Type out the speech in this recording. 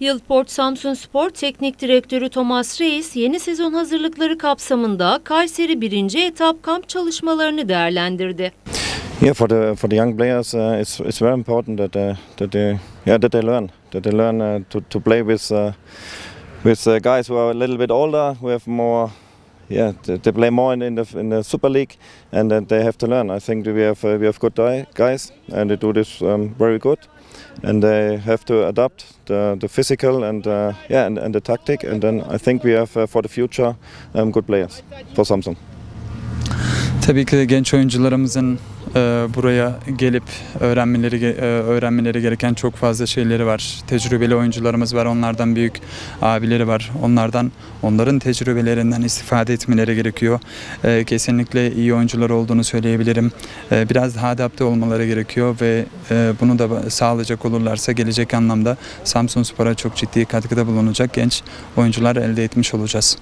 Yıldport Samsun Spor Teknik Direktörü Thomas Reis yeni sezon hazırlıkları kapsamında Kayseri 1. etap kamp çalışmalarını değerlendirdi. Yeah, for the for the young players, uh, it's it's very important that uh, that they yeah that they learn that they learn uh, to to play with uh, with uh, guys who are a little bit older, who have more. Yeah, they, play more in, the in the Super League, and that they have to learn. I think we have uh, we have good guys, and they do this um, very good, and they have to adapt the the physical and uh, yeah and, and the tactic, and then I think we have uh, for the future um, good players for Samsung. Tabii ki genç oyuncularımızın buraya gelip öğrenmeleri e, öğrenmeleri gereken çok fazla şeyleri var. Tecrübeli oyuncularımız var. Onlardan büyük abileri var. Onlardan onların tecrübelerinden istifade etmeleri gerekiyor. E, kesinlikle iyi oyuncular olduğunu söyleyebilirim. E, biraz daha adapte olmaları gerekiyor ve e, bunu da sağlayacak olurlarsa gelecek anlamda Samsun Spor'a çok ciddi katkıda bulunacak genç oyuncular elde etmiş olacağız.